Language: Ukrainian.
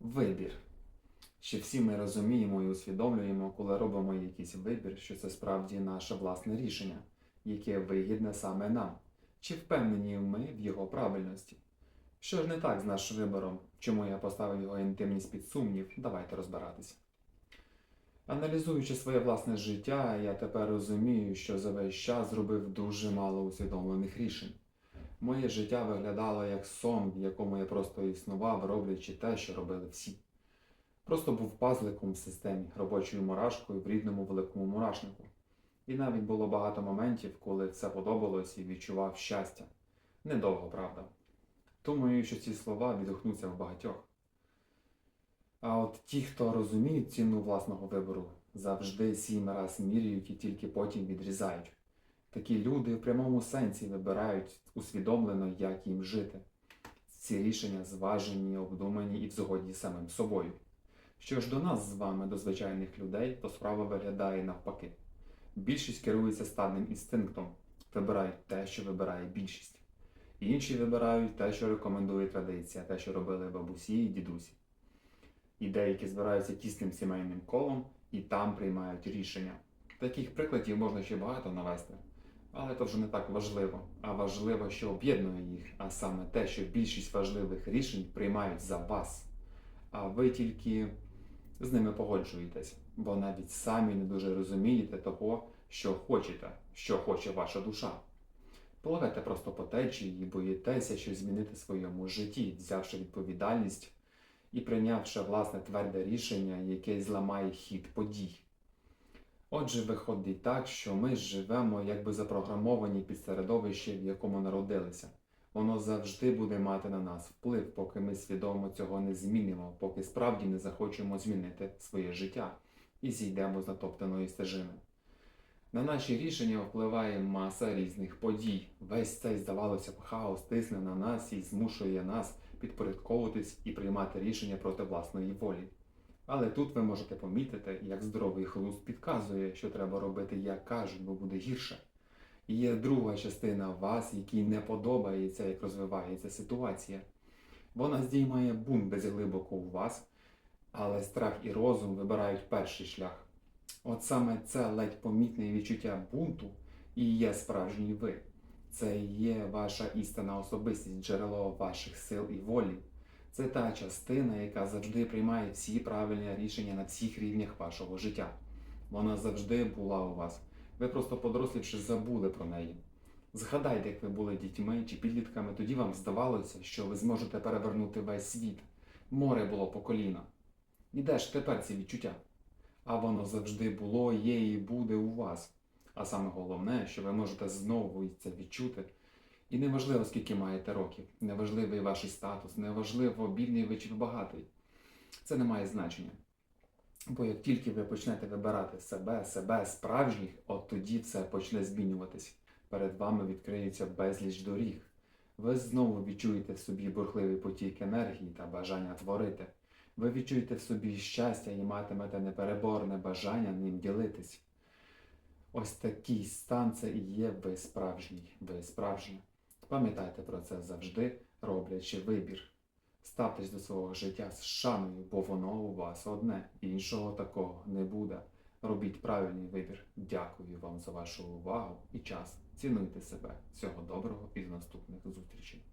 Вибір. Що всі ми розуміємо і усвідомлюємо, коли робимо якийсь вибір, що це справді наше власне рішення, яке вигідне саме нам. Чи впевнені ми в його правильності? Що ж не так з нашим вибором? Чому я поставив його інтимність під сумнів? Давайте розбиратися. Аналізуючи своє власне життя, я тепер розумію, що за весь час зробив дуже мало усвідомлених рішень. Моє життя виглядало як сон, в якому я просто існував, роблячи те, що робили всі. Просто був пазликом в системі, робочою мурашкою в рідному великому мурашнику. І навіть було багато моментів, коли все подобалось і відчував щастя. Недовго, правда. Думаю, що ці слова відгукнуться в багатьох. А от ті, хто розуміють ціну власного вибору, завжди сім раз міряють і тільки потім відрізають. Такі люди в прямому сенсі вибирають усвідомлено, як їм жити. Ці рішення зважені, обдумані і в згоді самим собою. Що ж до нас з вами, до звичайних людей, то справа виглядає навпаки. Більшість керується стадним інстинктом, вибирають те, що вибирає більшість. Інші вибирають те, що рекомендує традиція, те, що робили бабусі і дідусі. І деякі збираються тісним сімейним колом і там приймають рішення. Таких прикладів можна ще багато навести, але це вже не так важливо. А важливо, що об'єднує їх, а саме те, що більшість важливих рішень приймають за вас, а ви тільки з ними погоджуєтесь, бо навіть самі не дуже розумієте того, що хочете, що хоче ваша душа. Пливете просто по течії і боїтеся щось змінити в своєму житті, взявши відповідальність і прийнявши власне тверде рішення, яке зламає хід подій. Отже, виходить так, що ми живемо якби запрограмовані під середовище, в якому народилися. Воно завжди буде мати на нас вплив, поки ми свідомо цього не змінимо, поки справді не захочемо змінити своє життя і зійдемо з натоптаної стежини. На наші рішення впливає маса різних подій. Весь цей, здавалося б, хаос тисне на нас і змушує нас підпорядковуватись і приймати рішення проти власної волі. Але тут ви можете помітити, як здоровий глузд підказує, що треба робити, як кажуть, бо буде гірше. І є друга частина вас, якій не подобається, як розвивається ситуація. Вона здіймає бунт десь глибоко у вас, але страх і розум вибирають перший шлях. От саме це ледь помітне відчуття бунту і є справжній ви. Це є ваша істинна особистість, джерело ваших сил і волі. Це та частина, яка завжди приймає всі правильні рішення на всіх рівнях вашого життя. Вона завжди була у вас. Ви просто подорослівши забули про неї. Згадайте, як ви були дітьми чи підлітками, тоді вам здавалося, що ви зможете перевернути весь світ. Море було по коліна. І де ж тепер ці відчуття? А воно завжди було, є і буде у вас. А саме головне, що ви можете знову це відчути. І неважливо, скільки маєте років, неважливий ваш статус, неважливо, бідний ви чи багатий. Це не має значення. Бо як тільки ви почнете вибирати себе, себе справжніх, от тоді все почне змінюватись. Перед вами відкриється безліч доріг. Ви знову відчуєте в собі бурхливий потік енергії та бажання творити. Ви відчуєте в собі щастя і матимете непереборне бажання ним ділитись. Ось такий стан це і є ви справжній, ви справжня. Пам'ятайте про це завжди, роблячи вибір. Ставтесь до свого життя з шаною, бо воно у вас одне, іншого такого не буде. Робіть правильний вибір. Дякую вам за вашу увагу і час. Цінуйте себе. Всього доброго і до наступних зустрічей.